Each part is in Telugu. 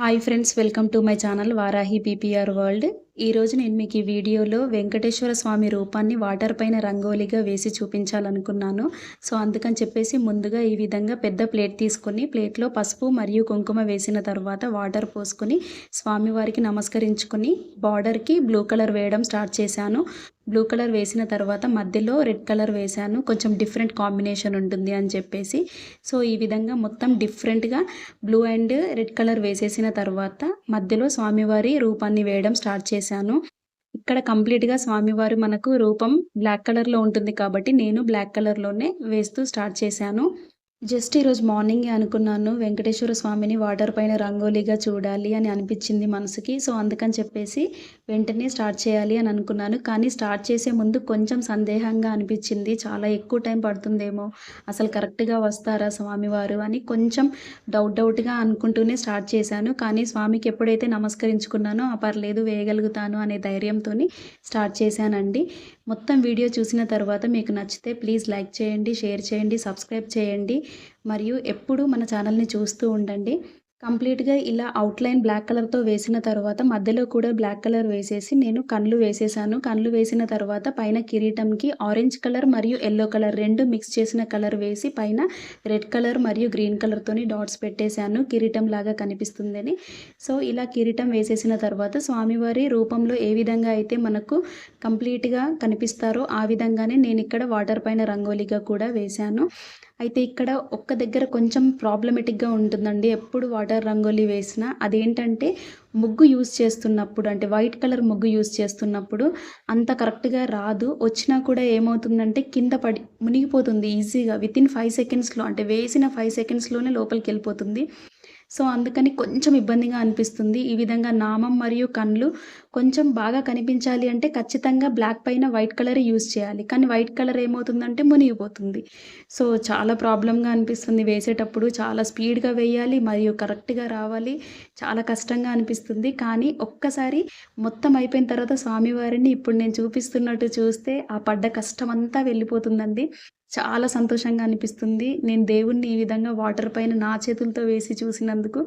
Hi friends welcome to my channel Varahi BPR world. ఈరోజు నేను మీకు ఈ వీడియోలో వెంకటేశ్వర స్వామి రూపాన్ని వాటర్ పైన రంగోలీగా వేసి చూపించాలనుకున్నాను. సో అందుకని చెప్పేసి ముందుగా ఈ విధంగా పెద్ద ప్లేట్ తీసుకొని ప్లేట్లో పసుపు మరియు కుంకుమ వేసిన తర్వాత వాటర్ పోసుకొని స్వామివారికి నమస్కరించుకొని బార్డర్కి బ్లూ కలర్ వేయడం స్టార్ట్ చేశాను. బ్లూ కలర్ వేసిన తర్వాత మధ్యలో రెడ్ కలర్ వేశాను. కొంచెం డిఫరెంట్ కాంబినేషన్ ఉంటుంది అని చెప్పేసి. సో ఈ విధంగా మొత్తం డిఫరెంట్గా బ్లూ అండ్ రెడ్ కలర్ వేసేసిన తర్వాత మధ్యలో స్వామివారి రూపాన్ని వేయడం స్టార్ట్ చేశాను. ఇక్కడ కంప్లీట్గా స్వామివారు మనకు రూపం బ్లాక్ కలర్లో ఉంటుంది కాబట్టి నేను బ్లాక్ కలర్లోనే వేస్తూ స్టార్ట్ చేశాను. జస్ట్ ఈరోజు మార్నింగే అనుకున్నాను వెంకటేశ్వర స్వామిని వాటర్ పైన రంగోలీగా చూడాలి అని అనిపించింది మనసుకి. సో అందుకని చెప్పేసి వెంటనే స్టార్ట్ చేయాలి అని అనుకున్నాను. కానీ స్టార్ట్ చేసే ముందు కొంచెం సందేహంగా అనిపించింది. చాలా ఎక్కువ టైం పడుతుందేమో అసలు కరెక్ట్గా వస్తారా స్వామివారు అని కొంచెం డౌట్ డౌట్గా అనుకుంటూనే స్టార్ట్ చేశాను. కానీ స్వామికి ఎప్పుడైతే నమస్కరించుకున్నానో ఆ పర్లేదు వేయగలుగుతాను అనే ధైర్యంతో స్టార్ట్ చేశానండి. మొత్తం వీడియో చూసిన తర్వాత మీకు నచ్చితే ప్లీజ్ లైక్ చేయండి షేర్ చేయండి సబ్స్క్రైబ్ చేయండి. మరియు ఎప్పుడూ మన ఛానల్ని చూస్తూ ఉండండి. కంప్లీట్గా ఇలా అవుట్లైన్ బ్లాక్ కలర్తో వేసిన తర్వాత మధ్యలో కూడా బ్లాక్ కలర్ వేసేసి నేను కళ్ళు వేసేసాను. కళ్ళు వేసిన తర్వాత పైన కిరీటంకి ఆరెంజ్ కలర్ మరియు ఎల్లో కలర్ రెండు మిక్స్ చేసిన కలర్ వేసి పైన రెడ్ కలర్ మరియు గ్రీన్ కలర్తోని డాట్స్ పెట్టేశాను. కిరీటం లాగా కనిపిస్తుందని. సో ఇలా కిరీటం వేసేసిన తర్వాత స్వామివారి రూపంలో ఏ విధంగా అయితే మనకు కంప్లీట్గా కనిపిస్తారో ఆ విధంగానే నేను ఇక్కడ వాటర్ పైన రంగోలీగా కూడా వేశాను. అయితే ఇక్కడ ఒక్క దగ్గర కొంచెం ప్రాబ్లమెటిక్గా ఉంటుందండి. ఎప్పుడు వాటర్ రంగోలీ వేసినా అదేంటంటే ముగ్గు యూజ్ చేస్తున్నప్పుడు అంటే వైట్ కలర్ ముగ్గు యూజ్ చేస్తున్నప్పుడు అంత కరెక్ట్గా రాదు. వచ్చినా కూడా ఏమవుతుందంటే కింద పడి మునిగిపోతుంది ఈజీగా విత్ ఇన్ ఫైవ్ సెకండ్స్లో అంటే వేసిన ఫైవ్ సెకండ్స్లోనే లోపలికి వెళ్ళిపోతుంది. సో అందుకని కొంచెం ఇబ్బందిగా అనిపిస్తుంది. ఈ విధంగా నామం మరియు కళ్ళు కొంచెం బాగా కనిపించాలి అంటే ఖచ్చితంగా బ్లాక్ పైన వైట్ కలర్ యూజ్ చేయాలి. కానీ వైట్ కలర్ ఏమవుతుందంటే మునిగిపోతుంది. సో చాలా ప్రాబ్లంగా అనిపిస్తుంది వేసేటప్పుడు. చాలా స్పీడ్గా వేయాలి మరియు కరెక్ట్గా రావాలి. చాలా కష్టంగా అనిపిస్తుంది. కానీ ఒక్కసారి మొత్తం అయిపోయిన తర్వాత స్వామివారిని ఇప్పుడు నేను చూపిస్తున్నట్టు చూస్తే ఆ పడ్డ కష్టం అంతా వెళ్ళిపోతుందండి. చాలా సంతోషంగా అనిపిస్తుంది. నేను దేవుణ్ణి ఈ విధంగా వాటర్ పైన నా చేతులతో వేసి చూసినందుకు.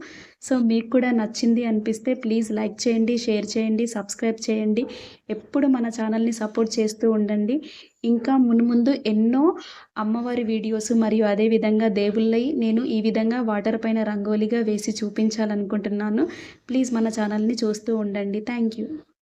సో మీకు కూడా నచ్చింది అనిపిస్తే ప్లీజ్ లైక్ చేయండి షేర్ చేయండి సబ్స్క్రైబ్ చేయండి. ఎప్పుడు మన ఛానల్ని సపోర్ట్ చేస్తూ ఉండండి. ఇంకా మున్ముందు ఎన్నో అమ్మవారి వీడియోస్ మరియు అదేవిధంగా దేవుళ్ళై నేను ఈ విధంగా వాటర్ పైన రంగోలీగా వేసి చూపించాలనుకుంటున్నాను. ప్లీజ్ మన ఛానల్ని చూస్తూ ఉండండి. Thank you